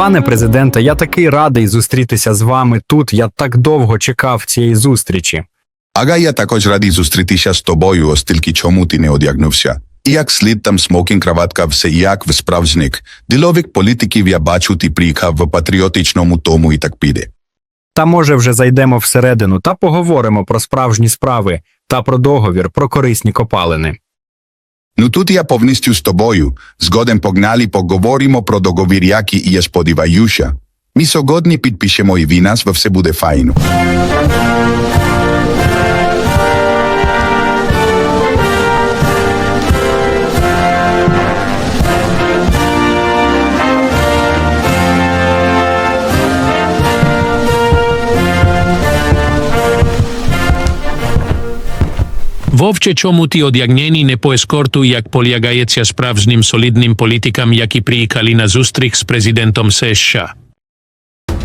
Пане президенте, я такий радий зустрітися з вами тут. Я так довго чекав цієї зустрічі. Ага, я також радий зустрітися з тобою, оскільки чому ти не одягнувся. І як слід там смокінг краватка все як в справжник. Ділових політиків я бачу, ти приїхав в патріотичному тому і так піде. Та може вже зайдемо всередину та поговоримо про справжні справи та про договір про корисні копалини. Nututia pownyściu z toboju, zgodem pognali pogovorimo pro dogoviriaki i je spodziewajusza. Mi sogodnie podpiszemy i winas, we wse bude fajno. Вовче чому ті одягнені не по ескорту, як полягається справжнім солідним політикам, які приїхали на зустріч з президентом США.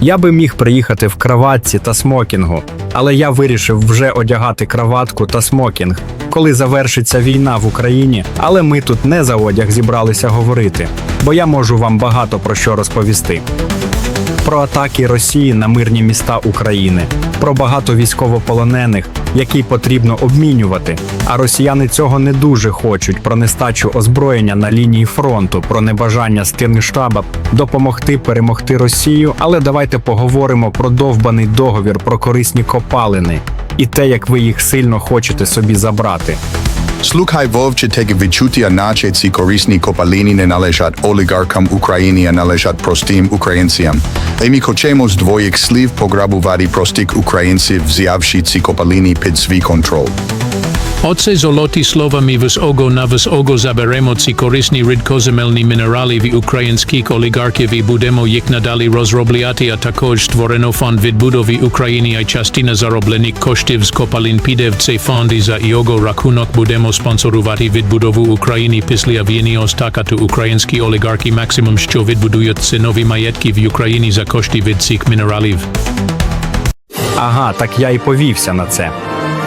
Я би міг приїхати в краватці та смокінгу, але я вирішив вже одягати краватку та смокінг, коли завершиться війна в Україні. Але ми тут не за одяг зібралися говорити, бо я можу вам багато про що розповісти. Про атаки Росії на мирні міста України, про багато військовополонених, які потрібно обмінювати. А росіяни цього не дуже хочуть. Про нестачу озброєння на лінії фронту, про небажання стирнштаба допомогти перемогти Росію. Але давайте поговоримо про довбаний договір про корисні копалини і те, як ви їх сильно хочете собі забрати. Слухай вовче таке відчуття, наче ці корисні копалини не належать олігархам України, а належать простим українцям. І ми хочемо з двоїх слів пограбувати простих українців, взявши ці копалини під свій контроль. Оце золоті словами в ого на в ого заберемо ці корисні рідкоземельні мінерали в українських олігархів і будемо їх надалі розробляти, а також створено фонд відбудови України, а частина зароблених коштів з копалин піде в цей фонд і за його рахунок будемо спонсорувати відбудову України після війни остакати українські олігархи максимум, що відбудують ці нові маєтки в Україні за кошти від цих мінералів. Ага, так я і повівся на це.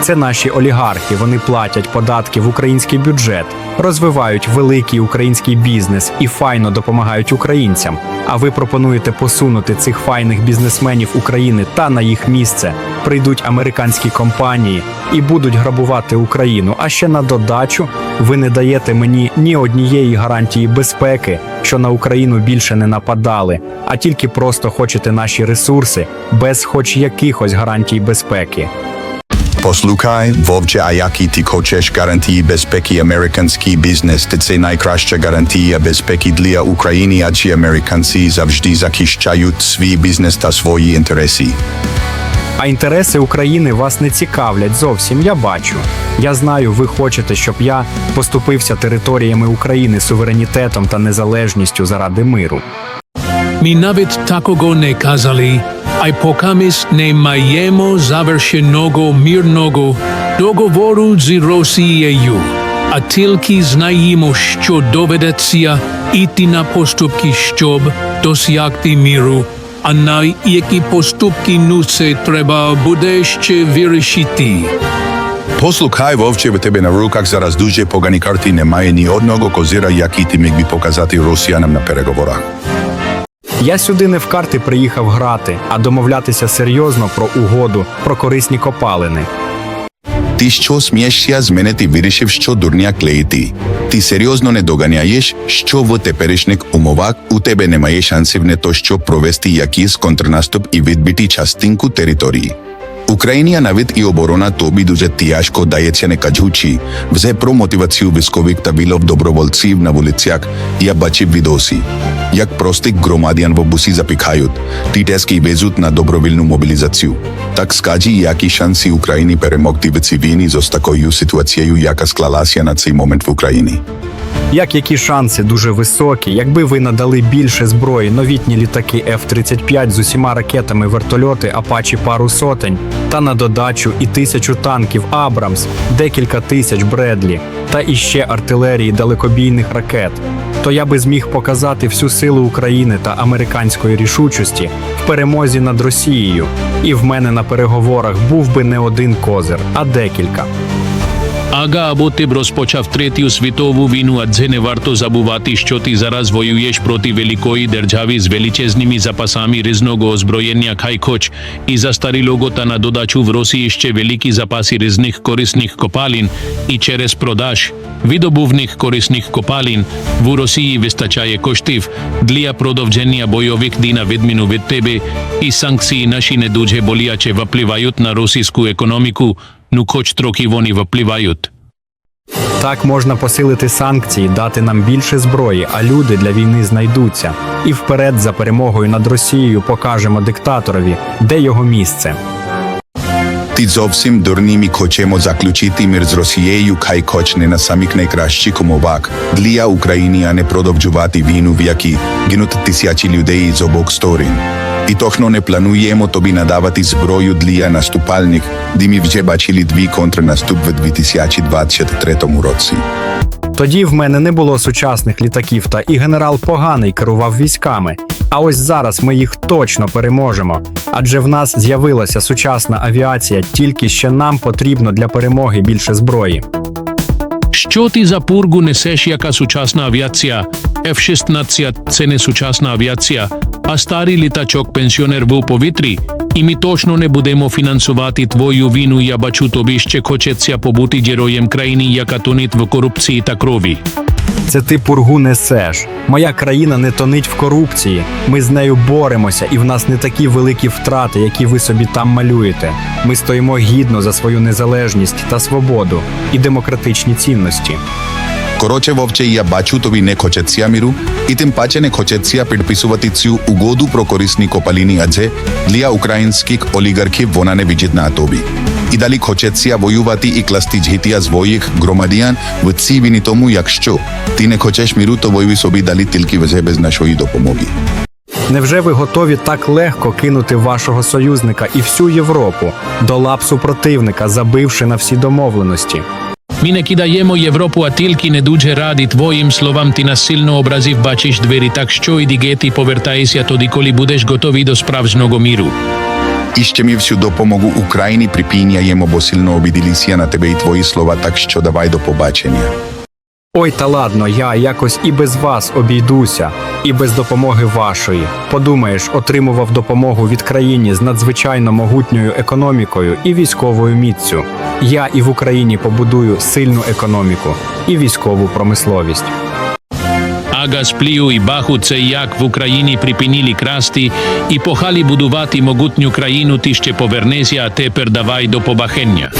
Це наші олігархи. Вони платять податки в український бюджет, розвивають великий український бізнес і файно допомагають українцям. А ви пропонуєте посунути цих файних бізнесменів України та на їх місце прийдуть американські компанії і будуть грабувати Україну. А ще на додачу ви не даєте мені ні однієї гарантії безпеки, що на Україну більше не нападали, а тільки просто хочете наші ресурси без хоч якихось гарантій безпеки. Послухай, вовче, а які ти хочеш гарантії безпеки американський бізнес, та це найкраща гарантія безпеки для України, адже американці завжди захищають свій бізнес та свої інтереси. А інтереси України вас не цікавлять зовсім. Я бачу. Я знаю, ви хочете, щоб я поступився територіями України суверенітетом та незалежністю заради миру. Ми навіть такого не казали, а й покамість не маємо завершеного мирного договору з Росією. А тільки знаємо, що доведеться іти на поступки, щоб досягти миру. А на які поступки ну це треба буде ще вирішити. Послухай, вовче, в тебе на руках зараз дуже погані карти, немає ні одного козира, який ти міг би показати росіянам на переговорах. Я сюди не в карти приїхав грати, а домовлятися серйозно про угоду, про корисні копалини. Ти що смієшся з мене ти вирішив, що дурня клеїти? Ти серйозно не доганяєш, що в теперішніх умовах у тебе немає шансів не то, щоб провести якийсь контрнаступ і відбити частинку території. Тобі дуже тяжко дається не кажучи, вже про мотивацію військових та вілов добровольців на вулицях я бачив відоси, як простих громадян в бусі запікають, тітески везуть на добровільну мобілізацію. Так скажи, які шанси України перемогти в цій війні з такою ситуацією, яка склалася на цей момент в Україні. Як які шанси дуже високі, якби ви надали більше зброї, новітні літаки F-35 з усіма ракетами, вертольоти, Апачі пару сотень, та на додачу і тисячу танків Абрамс, декілька тисяч Бредлі, та іще артилерії далекобійних ракет, то я би зміг показати всю силу України та американської рішучості в перемозі над Росією. І в мене на переговорах був би не один козир, а декілька. Ага, або ти б розпочав третю світову війну, а це не варто забувати, що ти зараз воюєш проти великої держави з величезними запасами різного озброєння, хай хоч і застарілого та на додачу в Росії ще великі запаси різних корисних копалин, і через продаж видобувних корисних копалин в Росії вистачає коштів для продовження бойових дій на відміну від тебе, і санкції наші не дуже боляче впливають на російську економіку, ну хоч трохи вони впливають. Так можна посилити санкції, дати нам більше зброї, а люди для війни знайдуться. І вперед за перемогою над Росією покажемо диктаторові, де його місце. Ти зовсім дурні ми хочемо заключити мир з Росією, хай хоч не на самих найкращих умовах для України, а не продовжувати війну, в якій гинуть тисячі людей з обох сторін. І точно не плануємо тобі надавати зброю для наступальних, де ми вже бачили дві контрнаступ в 2023 році. Тоді в мене не було сучасних літаків, та і генерал поганий керував військами. А ось зараз ми їх точно переможемо. Адже в нас з'явилася сучасна авіація, тільки ще нам потрібно для перемоги більше зброї. Що ти за пургу несеш, яка сучасна авіація? F-16 – це не сучасна авіація, а старий літачок пенсіонер в повітрі. І ми точно не будемо фінансувати твою війну. Я бачу тобі ще хочеться побути героєм країни, яка тонить в корупції та крові. Це ти пургу несеш. Моя країна не тонить в корупції. Ми з нею боремося, і в нас не такі великі втрати, які ви собі там малюєте. Ми стоїмо гідно за свою незалежність та свободу і демократичні цінності. Коротше, вовче, я бачу тобі не хочеться і тим паче не хочеться підписувати цю угоду про корисні копалини, адже для українських олігархів вона не вигідна тобі. І далі хочеться воювати і класти життя своїх громадян в цій війні тому, якщо ти не хочеш миру, то воюй собі далі тільки вже без нашої допомоги. Невже ви готові так легко кинути вашого союзника і всю Європу до лап супротивника, забивши на всі домовленості? Ми не кидаємо Європу, а тільки не дуже раді твоїм словам. Ти нас сильно образив, бачиш двері, так що іди гети, повертайся тоді, коли будеш готовий до справжнього міру. І ще ми всю допомогу Україні припиняємо, бо сильно обіділися на тебе і твої слова, так що давай до побачення. Ой, та ладно, я якось і без вас обійдуся, і без допомоги вашої. Подумаєш, отримував допомогу від країни з надзвичайно могутньою економікою і військовою міццю. Я і в Україні побудую сильну економіку і військову промисловість. Ага, сплію і баху це як в Україні припинили красти і похали будувати могутню країну, ти ще повернешся, а тепер давай до побахення.